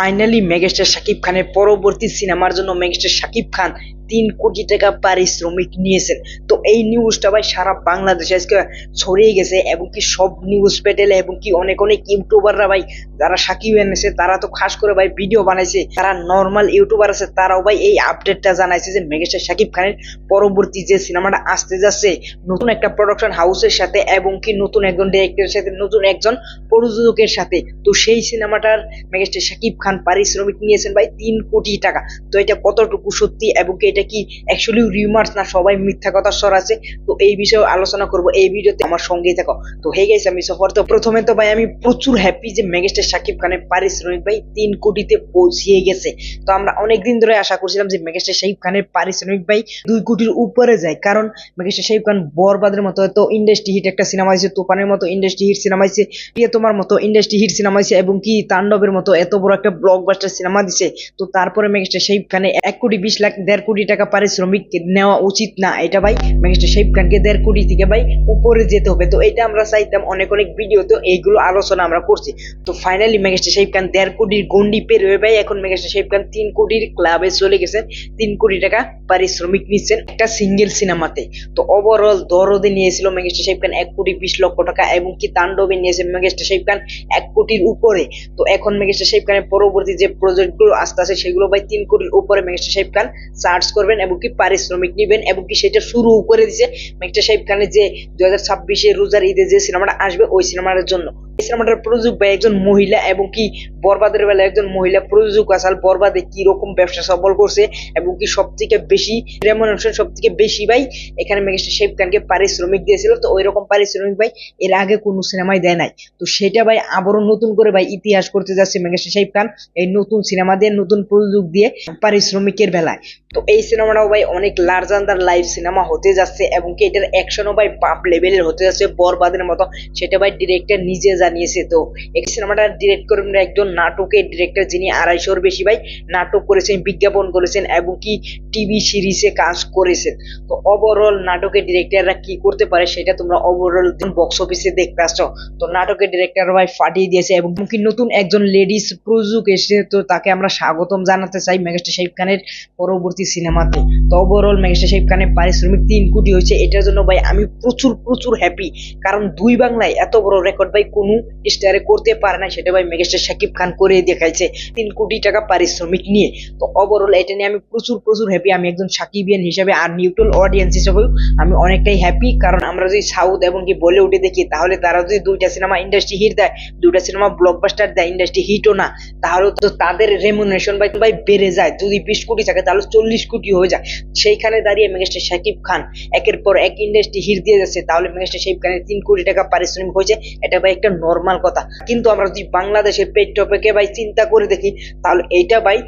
Finally megastar Shakib খানের পরবর্তী সিনেমার জন্য মেগাস্টার শাকিব খান তিন কোটি টাকা পারিশ্রমিক নিয়েছেন। তো এই নিউজটা ভাই সারা বাংলাদেশে আজকে ছড়িয়ে গেছে এবং কি সব নিউজ পেটেলে এবং কি অনেক অনেক ইউটিউবাররা ভাই যারা সাকিব এনেছে তারা তো খাস করে ভাই ভিডিও বানাইছে। তারা নর্মাল ইউটিউবার আছে, তারাও ভাই এই আপডেটটা জানাইছে যে মেগাস্টার শাকিব খানের পরবর্তী যে সিনেমাটা আসতে যাচ্ছে, নতুন একটা প্রোডাকশন হাউসের সাথে এবং কি নতুন একজন ডিরেক্টরের সাথে, নতুন একজন প্রযোজকের সাথে। তো সেই সিনেমাটার মেগাস্টার শাকিব খান পারিশ্রমিক নিয়েছেন ভাই তিন কোটি টাকা। তো এটা কতটুকু সত্যি এবং কি এটা কি অ্যাকচুয়ালি রিমার্স না সবাই মিথ্যা কথা আছে? তো এই বিষয়ে আলোচনা করব। এই ভিডিওতে আমার সঙ্গেই থাকো। তো হে গেছে আমি সফর। তো প্রথমে তো ভাই, আমি প্রচুর হ্যাপি যে মেগাস্টার শাকিব খানের পারিশ্রমিক ভাই তিন কোটিতে পৌঁছিয়ে গেছে। তো আমরা অনেকদিন ধরে আশা করছিলাম যে মেগাস্টার শাকিব খানের পারিশ্রমিক ভাই দুই কোটির উপরে যায়। কারণ মেগাস্টার শাকিব খান বরবাদের মতো তো ইন্ডাস্ট্রি হিট একটা সিনেমা হয়েছে তুফানের মতো ইন্ডাস্ট্রি হিট সিনেমা হয়েছে প্রিয়তমার মতো ইন্ডাস্ট্রি হিট সিনেমা হয়েছে এবং কি তাণ্ডবের মতো এত বড় একটা ব্লকবাস্টার সিনেমা দিছে। তো তারপরে মেগাস্টার শাকিব খানে এক কোটি, বিশ লাখ, দেড় কোটি টাকা পারিশ্রমিক নেওয়া উচিত না। এটা ভাই মেগাস্টার শাকিব খানকে দেড় কোটি থেকে ভাই উপরে যেতে হবে। তো এটা আমরা চাইতাম অনেক অনেক ভিডিওতে এইগুলো আলোচনা আমরা করছি। তো ফাইনালি মেগাস্টার শাকিব খান দেড় কোটির গন্ডি পের হয়ে ভাই এখন মেগাস্টার শাকিব খান তিন কোটির ক্লাবে চলে গেছেন তিন কোটি টাকা পারিশ্রমিক নিচ্ছেন একটা সিঙ্গেল সিনেমাতে তো ওভারঅল দরদে নিয়েছিল মেগাস্টার শাকিব খান এক কোটি বিশ লক্ষ টাকা এবং কি তাণ্ডবে নিয়েছে মেগাস্টার শাকিব খান এক কোটির উপরে। তো এখন মেগাস্টার শাকিব খানের পরবর্তী যে প্রজেক্টগুলো আসতে আসে সেগুলো ভাই তিন কোটির উপরে মেগাস্টার শাকিব খান চার্জ করবেন এবং কি পারিশ্রমিক নেবেন এবং কি সেটা শুরু করে দিছে মেঘটা সাহেব খানের যে দুই হাজার ছাব্বিশে রোজার ঈদে যে সিনেমাটা আসবে, ওই সিনেমাটার জন্য। সিনেমাটার প্রযোজক ভাই একজন মহিলা এবং কি বরবাদের বেলা একজন মহিলা প্রযোজক আসাল, বরবাদে কি রকম ব্যবসা সফল করছে এবং কি সব থেকে বেশি রেমুনেশন সব থেকে বেশি ভাই? এখানে মেগাস্টার শাকিব খানকে পারিশ্রমিক দিয়েছিল, তো ওই রকম পারিশ্রমিক ভাই এর আগে কোনো সিনেমায় দেয় নাই। তো সেটা ভাই আবারও নতুন করে ভাই ইতিহাস করতে যাচ্ছে মেগাস্টার শাকিব খান, এই নতুন সিনেমা দিয়ে, নতুন প্রযোজক দিয়ে পারিশ্রমিকের বেলায়। তো এই সিনেমাটাও ভাই অনেক লার্জ আন্ডার লাইভ সিনেমা হতে যাচ্ছে এবং কি এটার অ্যাকশনও ভাই বাপ লেভেলের হতে যাচ্ছে বরবাদের মতো। সেটা ভাই ডিরেক্টর নিজে জানিয়েছে। তো এই সিনেমাটা ডিরেক্ট করবেন একজন নাটকের ডিরেক্টর যিনি আড়াইশোর বেশি, ভাই, নাটক করেছেন, বিজ্ঞাপন করেছেন এবং কি টিভি সিরিজে কাজ করেছেন। তো ওভারঅল নাটকের ডিরেক্টররা কি করতে পারে সেটা তোমরা ওভারঅল বক্স অফিসে দেখতে আসছো। তো নাটকের ডিরেক্টর ভাই ফাটিয়ে দিয়েছে এবং কি নতুন একজন লেডিস প্রযোজক এসে তো তাকে আমরা স্বাগতম জানাতে চাই মেগাস্টার শাহিব খানের পরবর্তী সিনেমাতে। তো ওভারঅল মেগাস্টার শাহিব খানের পারিশ্রমিক তিন কোটি হয়েছে, এটার জন্য ভাই আমি প্রচুর প্রচুর হ্যাপি কারণ দুই বাংলায় এত বড় রেকর্ড ভাই, কোনো স্টারে করতে পারে না, সেটা ভাই মেগাস্টার শাকিব খান করে দেখাইছে। তিন কোটি টাকা পারিশ্রমিক নিয়ে। তো ওভারঅল এটা নিয়ে আমি প্রচুর প্রচুর হ্যাপি আমি একজন সাকিবিয়ান হিসাবে আর নিউট্রাল অডিয়েন্স হিসাবেও আমি অনেকটাই হ্যাপি কারণ আমরা যদি সাউথ এবং কি বলিউডে দেখি, তাহলে তারা যদি দুইটা সিনেমা ইন্ডাস্ট্রি হিট দেয়, দুইটা সিনেমা ব্লকবাস্টার দেয় ইন্ডাস্ট্রি হিটও না, তাহলে তো তাদের রেমুনেশন ভাই ভাই বেড়ে যায়। যদি বিশ কোটি থাকে, তাহলে চল্লিশ কোটি হয়ে যায়। সেইখানে দাঁড়িয়ে মেগাস্টার শাকিব খান একের পর এক ইন্ডাস্ট্রি হিট দিয়ে যাচ্ছে, তাহলে মেগাস্টার শাকিব খানের তিন কোটি টাকা পারিশ্রমিক হয়েছে। এটা ভাই একটা নর্মাল কথা। কিন্তু আমরা যদি বাংলাদেশের পেট টপেকে ভাই চিন্তা করে দেখি, তাহলে এইটা ভাই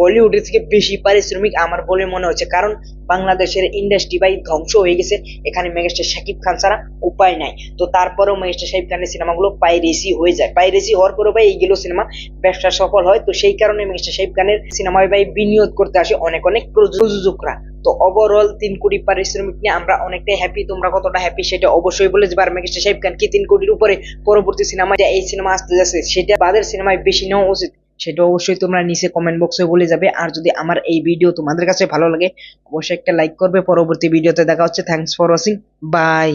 বলিউডের থেকে বেশি পারিশ্রমিক আমার বলে মনে হচ্ছে। কারণ বাংলাদেশের ইন্ডাস্ট্রি ভাই ধ্বংস হয়ে গেছে। এখানে মেগাস্টার শাকিব খান ছাড়া উপায় নাই। তো তারপরেও মেগাস্টার শাকিব খানের সিনেমাগুলো পাইরেসি হয়ে যায়। পাইরেসি হওয়ার পরেও ভাই এইগুলো সিনেমা ব্যবসা সফল হয়। তো সেই কারণে মেগাস্টার শাকিব খানের সিনেমায় ভাই বিনিয়োগ করতে আসে অনেক অনেক প্রযোজকরা। তো ওভারঅল তিন কোটি পারিশ্রমিক নিয়ে আমরা অনেকটাই হ্যাপি তোমরা কতটা হ্যাপি সেটা অবশ্যই বলে যাবে আর সাহেব খান কি তিন কোটির উপরে পরবর্তী সিনেমা যে এই সিনেমা আসতে যাচ্ছে, সেটা বাদের সিনেমায় বেশি নেওয়া উচিত। সেটা অবশ্যই তোমরা নিচে কমেন্ট বক্সে বলে যাবে। আর যদি আমার এই ভিডিও তোমাদের কাছে ভালো লাগে, অবশ্যই একটা লাইক করবে। পরবর্তী ভিডিওতে দেখা হচ্ছে। Thanks for watching by